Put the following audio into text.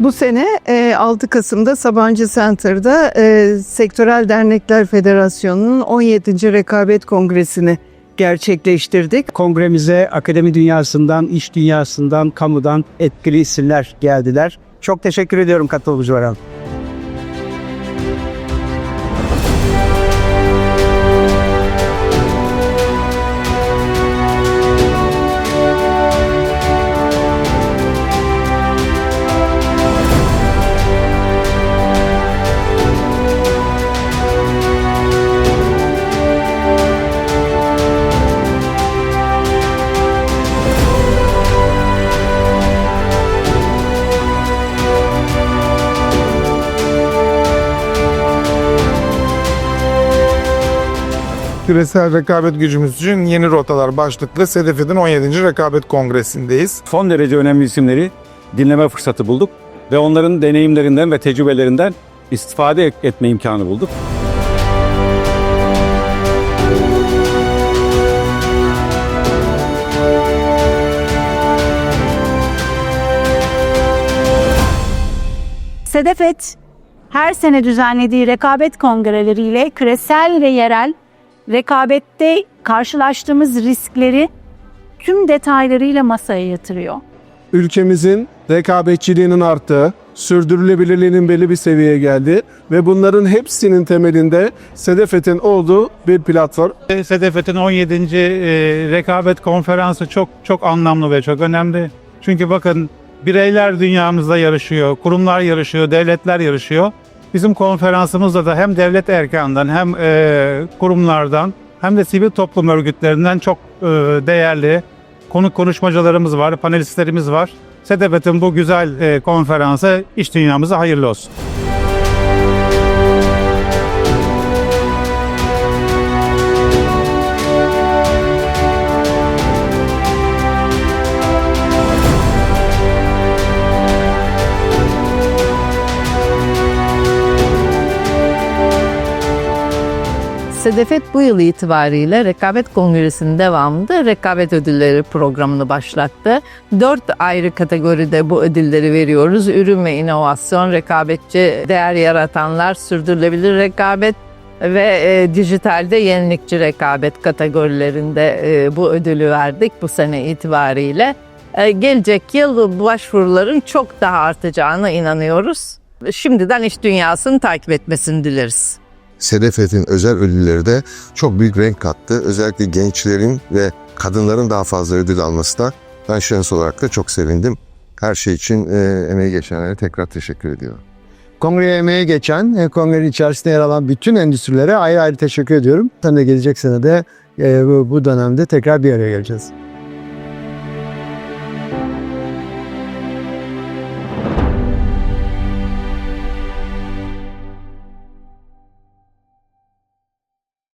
Bu sene e, 6 Kasım'da Sabancı Center'da e, Sektörel Dernekler Federasyonu'nun 17. Rekabet Kongresi'ni gerçekleştirdik. Kongremize akademi dünyasından, iş dünyasından, kamudan etkili isimler geldiler. Çok teşekkür ediyorum katılımcılara. Küresel rekabet gücümüz için yeni rotalar başlıklı SEDEF'in 17. Rekabet Kongresi'ndeyiz. son derece önemli isimleri dinleme fırsatı bulduk ve onların deneyimlerinden ve tecrübelerinden istifade et- etme imkanı bulduk. Sedefet her sene düzenlediği rekabet kongreleriyle küresel ve yerel rekabette karşılaştığımız riskleri tüm detaylarıyla masaya yatırıyor. ülkemizin rekabetçiliğinin arttığı, sürdürülebilirliğinin belli bir seviyeye geldi ve bunların hepsinin temelinde Sedefet'in olduğu bir platform. SDF'nin 17. e, rekabet konferansı çok çok anlamlı ve çok önemli. Çünkü bakın bireyler dünyamızda yarışıyor, kurumlar yarışıyor, devletler yarışıyor. Bizim konferansımızda da hem devlet erkanından hem e, kurumlardan hem de sivil toplum örgütlerinden çok e, değerli konuk konuşmacılarımız var, panelistlerimiz var. SDF'nin bu güzel e, konferansı iş dünyamıza hayırlı olsun. Sedefet bu yıl itibariyle Rekabet Kongresi'nin devamında Rekabet Ödülleri programını başlattı. Dört ayrı kategoride bu ödülleri veriyoruz. Ürün ve inovasyon, rekabetçi değer yaratanlar, sürdürülebilir rekabet ve e, dijitalde yenilikçi rekabet kategorilerinde e, bu ödülü verdik bu sene itibariyle. E, gelecek yıl başvuruların çok daha artacağına inanıyoruz. Şimdiden iş dünyasını takip etmesini dileriz. Sedefet'in özel ödülleri de çok büyük renk kattı. Özellikle gençlerin ve kadınların daha fazla ödül almasına ben şahıs olarak da çok sevindim. Her şey için e, emeği geçenlere tekrar teşekkür ediyorum. Kongreye emeğe geçen, e, kongrenin içerisinde yer alan bütün endüstrilere ayrı ayrı teşekkür ediyorum. Sen de gelecek sene de e, bu dönemde tekrar bir araya geleceğiz.